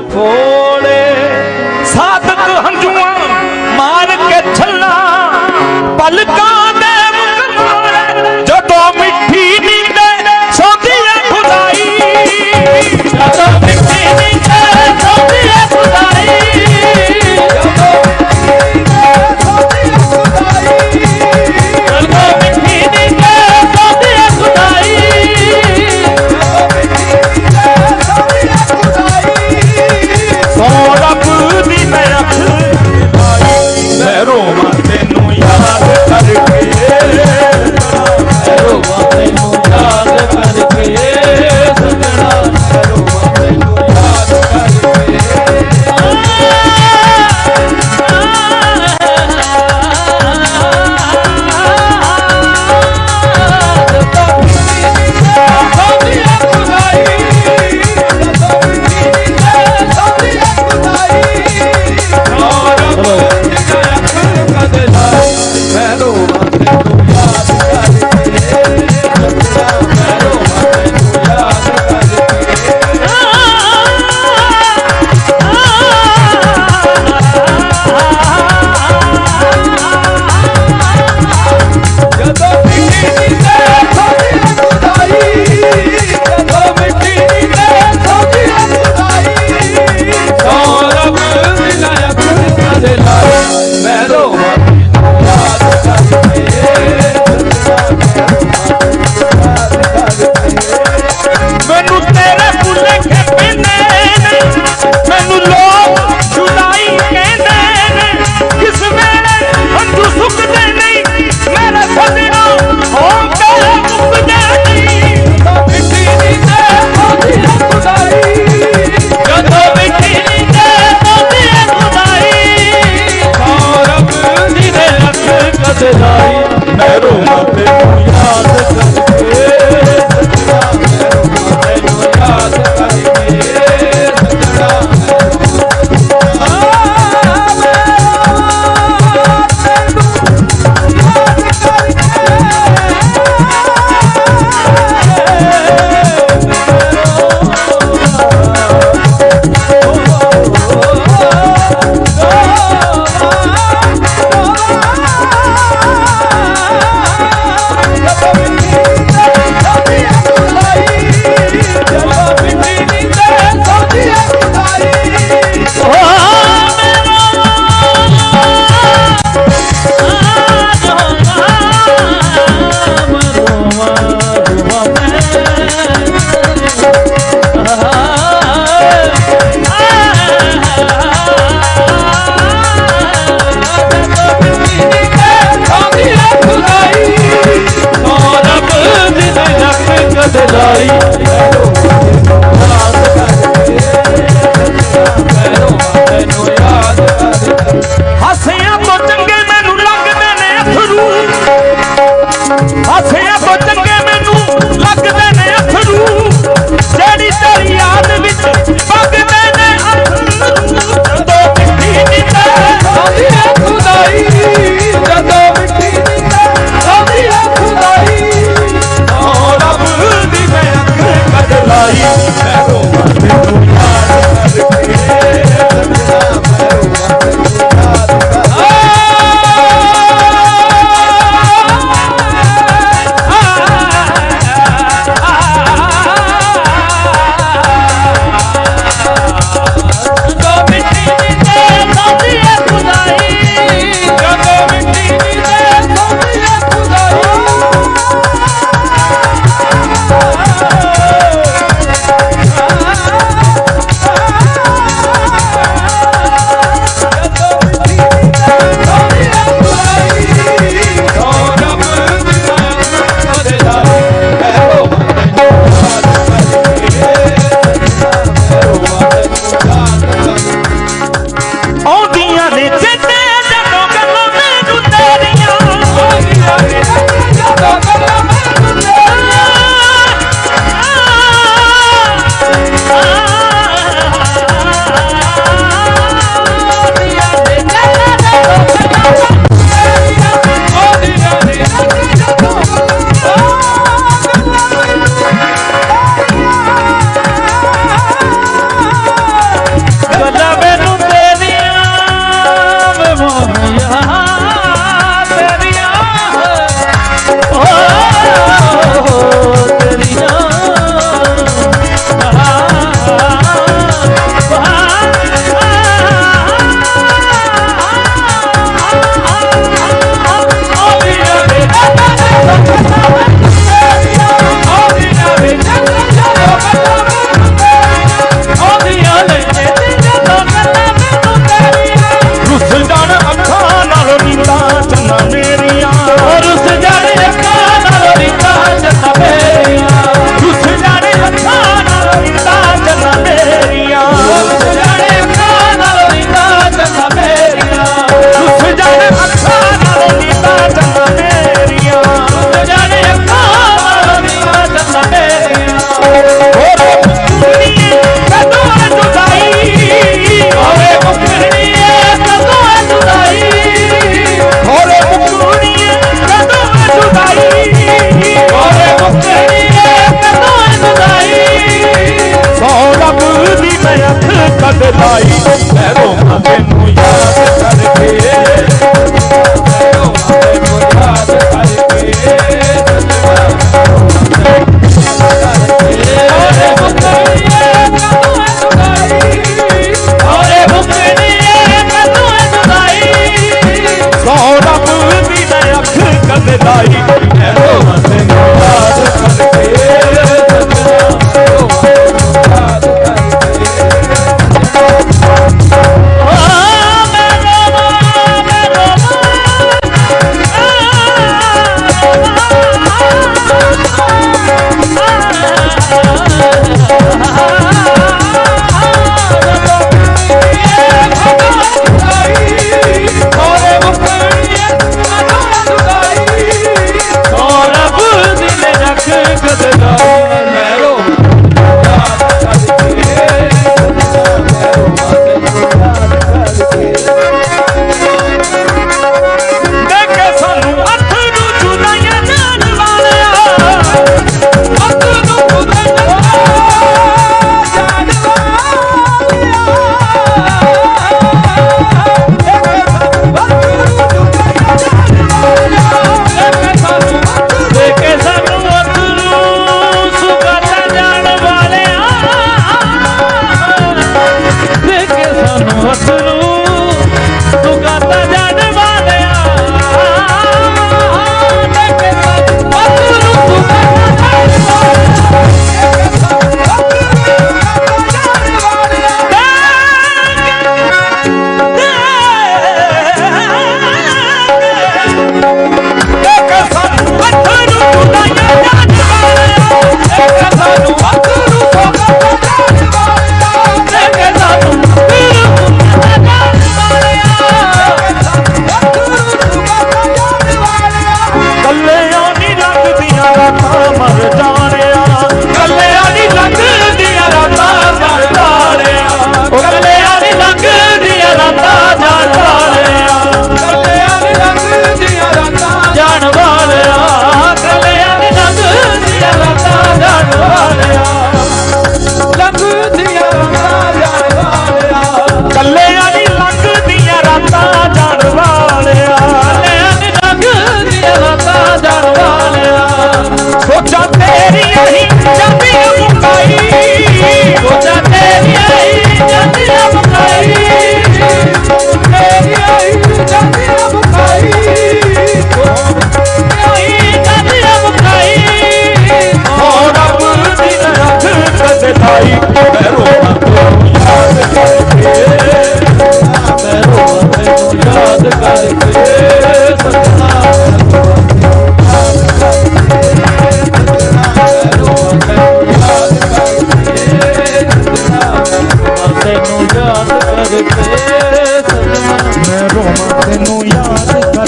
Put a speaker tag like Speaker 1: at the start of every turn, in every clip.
Speaker 1: beautiful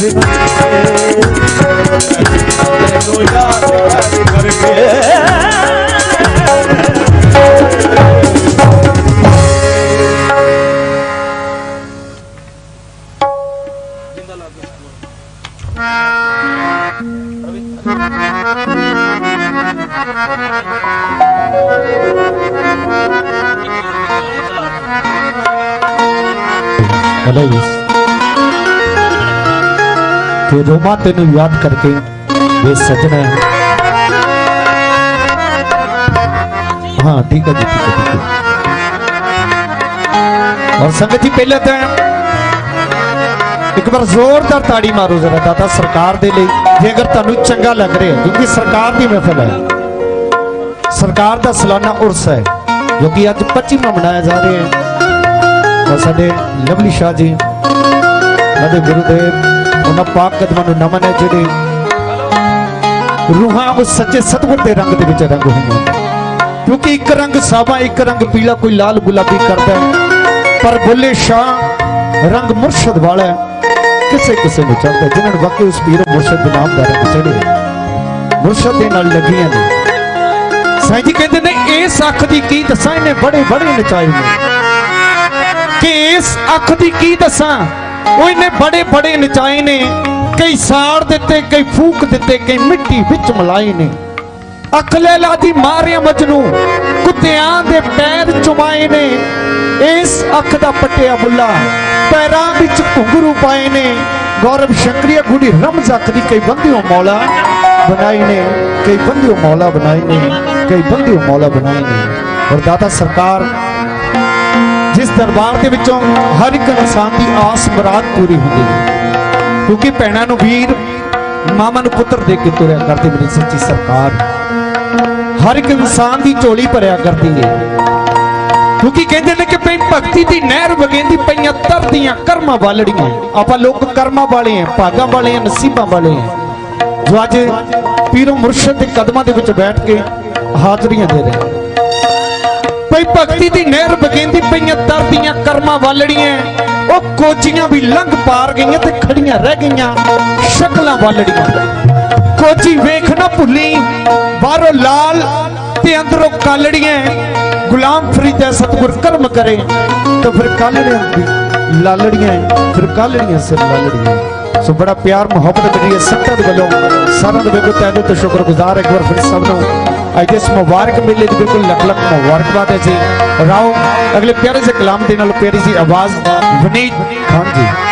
Speaker 1: ਯਾਦ ਕਰਕੇ ਤੈਨੂੰ ਯਾਦ ਕਰਕੇ
Speaker 2: ਤੇ ਰੋਮਾ ਤੈਨੂੰ ਯਾਦ ਕਰਕੇ ਵੇ ਸਜਣਾ ਹਾਂ। ਠੀਕ ਹੈ ਜੀ, ਠੀਕ ਹੈ ਠੀਕ ਹੈ। ਔਰ ਸੰਗਤ ਜੀ, ਪਹਿਲਾਂ ਤਾਂ ਇੱਕ ਵਾਰ ਜ਼ੋਰਦਾਰ ਤਾੜੀ ਮਾਰੋ ਜ਼ਰਾ ਦਾਤਾ ਸਰਕਾਰ ਦੇ ਲਈ, ਜੇ ਅਗਰ ਤੁਹਾਨੂੰ ਚੰਗਾ ਲੱਗ ਰਿਹਾ, ਕਿਉਂਕਿ ਸਰਕਾਰ ਦੀ ਮਹਿਫਲ ਹੈ। ਸਰਕਾਰ ਦਾ ਸਲਾਨਾ ਉਰਸ ਹੈ, ਜੋ ਕਿ ਅੱਜ 25ਵਾਂ ਮਨਾਇਆ ਜਾ ਰਿਹਾ ਹੈ। ਸਾਡੇ ਲਵਲੀ ਸ਼ਾਹ ਜੀ, ਸਾਡੇ ਗੁਰੂ ਗੁਰੂਦੇਵ ਉਹਨਾਂ ਪਾਕ ਕਦਮਾਂ ਨੂੰ ਨਮਨ ਹੈ ਜਿਹੜੇ ਰੂਹਾਂ ਉਹ ਸੱਚੇ ਸਤਿਗੁਰ ਦੇ ਰੰਗ ਦੇ ਵਿੱਚ ਰੰਗ ਹੋਈਆਂ ਕਿਉਂਕਿ ਇੱਕ ਰੰਗ ਸਾਵਾ, ਇੱਕ ਰੰਗ ਪੀਲਾ, ਕੋਈ ਲਾਲ ਗੁਲਾਬੀ ਕਰਦਾ ਪਰ ਬੁੱਲੇ ਸ਼ਾਹ, ਰੰਗ ਮੁਰਸ਼ਦ ਵਾਲਾ ਕਿਸੇ ਕਿਸੇ ਨੂੰ ਚੜਦਾ ਜਿਨ੍ਹਾਂ ਨੂੰ ਵਾਕਈ ਉਸ ਪੀਰ ਮੁਰਸ਼ਦ ਦੇ ਨਾਮ ਦਾ ਰੰਗ ਚੜਿਆ ਮੁਰਸ਼ਦ ਦੇ ਨਾਲ ਲੱਗੀਆਂ ਨੇ। ਸਾਈਂ ਜੀ ਕਹਿੰਦੇ ਨੇ, ਇਸ ਅੱਖ ਦੀ ਕੀ ਦੱਸਾਂ? ਇਹਨੇ ਬੜੇ ਬੜੇ ਨਚਾਏ ਨੇ। ਕਿ ਇਸ ਅੱਖ ਦੀ ਕੀ ਦੱਸਾਂ? ਉਹ ਇਹਨੇ ਬੜੇ ਬੜੇ ਨਚਾਏ ਨੇ, ਕਈ ਸਾੜ ਦਿੱਤੇ, ਕਈ ਫੂਕ ਦਿੱਤੇ, ਕਈ ਮਿੱਟੀ ਵਿੱਚ ਮਲਾਏ ਨੇ। ਅੱਖ ਦੀ ਮਾਰਿਆ ਮਜਨੂ, ਕੁੱਤਿਆਂ ਦੇ ਪੈਰ ਚੁਮਾਏ ਨੇ। ਇਸ ਅੱਖ ਦਾ ਪੱਟਿਆ ਬੁੱਲਾ ਪੈਰਾਂ ਵਿੱਚ ਘੁੰਗਰੂ ਪਾਏ ਨੇ। ਗੌਰਵ ਸ਼ੰਕਰੀਆ ਗੁੜੀ ਰਮਜ਼ ਅੱਖ ਦੀ ਕਈ ਬੰਦਿਓ ਮੌਲਾ ਬਣਾਈ ਨੇ, ਕਈ ਬੰਦਿਓ ਮੌਲਾ ਬਣਾਈ ਨੇ, ਕਈ ਬੰਦਿਓ ਮੌਲਾ ਬਣਾਈ ਨੇ। ਔਰ ਦਾਤਾ ਸਰਕਾਰ ਜਿਸ ਦਰਬਾਰ ਦੇ ਵਿੱਚੋਂ ਹਰ ਇੱਕ ਇਨਸਾਨ ਦੀ ਆਸ ਮੁਰਾਦ ਪੂਰੀ ਹੁੰਦੀ ਹੈ। ਕਿਉਂਕਿ ਭੈਣਾਂ ਨੂੰ ਵੀਰ, ਮਾਮਾ ਨੂੰ ਪੁੱਤਰ ਦੇ ਕੇ ਤੁਰਿਆ ਕਰਦੇ ਮੇਰੀ ਸੱਚੀ ਸਰਕਾਰ। ਹਰ ਇੱਕ ਇਨਸਾਨ ਦੀ ਝੋਲੀ ਭਰਿਆ ਕਰਦੀ ਹੈ। ਕਿਉਂਕਿ ਕਹਿੰਦੇ ਨੇ ਕਿ ਭਈ ਭਗਤੀ ਦੀ ਨਹਿਰ ਵਗੇਂਦੀ ਪਈਆਂ ਤਰਦੀਆਂ ਕਰਮਾਂ ਵਾਲੜੀਆਂ ਆਪਾਂ ਲੋਕ ਕਰਮਾਂ ਵਾਲੇ ਆ ਭਾਗਾਂ ਵਾਲੇ ਆ ਨਸੀਬਾਂ ਵਾਲੇ ਆ ਜੋ ਅੱਜ ਪੀਰੋ ਮੁਰਸ਼ਦ ਦੇ ਕਦਮਾਂ ਦੇ ਵਿੱਚ ਬੈਠ ਕੇ ਹਾਜ਼ਰੀਆਂ ਦੇ ਰਹੇ। ਭਈ ਭਗਤੀ ਦੀ ਨਹਿਰ ਵਗੇਂਦੀ ਪਈਆਂ ਤਰਦੀਆਂ ਕਰਮਾਂ ਵਾਲੜੀਆਂ। ਉਹ ਕੋਚੀਆਂ ਵੀ ਲੰਘ ਪਾਰ ਗਈਆਂ ਤੇ ਖੜੀਆਂ ਰਹਿ ਗਈਆਂ, ਸ਼ਕਲਾਂ ਵਾਲੜੀਆਂ। ਕੋਚੀ ਵੇਖ ਨਾ ਭੁੱਲੀ, ਬਾਹਰੋਂ ਲਾਲ ਤੇ ਅੰਦਰੋਂ ਕਾਲੜੀਆਂ। ਗੁਲਾਮ ਫਰੀਦ ਹੈ, ਸਤਿਗੁਰ ਕਰਮ ਕਰੇ, ਤਾਂ ਫਿਰ ਕਾਲੜੀਆਂ ਵੀ ਲਾਲੜੀਆਂ ਫਿਰ ਕਾਲੜੀਆਂ ਸਿਰ ਲਾਲੜੀਆਂ ਸੋ ਬੜਾ ਪਿਆਰ ਮੁਹੱਬਤ ਕਰੀਏ ਇਸ ਸੰਗਤ ਵੱਲੋਂ। ਸਾਰਿਆਂ ਦੇ ਬਿਲਕੁਲ ਤਹਿ ਦਿਲ ਸ਼ੁਕਰਗੁਜ਼ਾਰ ਇੱਕ ਵਾਰ ਫਿਰ ਸਭ ਨੂੰ ਅੱਜ ਇਸ ਮੁਬਾਰਕ ਮੇਲੇ ਦੀ ਬਿਲਕੁਲ ਲੱਖ ਲੱਖ ਮੁਬਾਰਕਬਾਦ ਹੈ ਜੀ ਰਾਓ ਅਗਲੇ ਪਿਆਰੇ ਸੇ ਕਲਾਮ ਦੇ ਨਾਲ ਪਿਆਰੀ ਜੀ ਆਵਾਜ਼ ਵਨੀਤ ਖਾਨ ਜੀ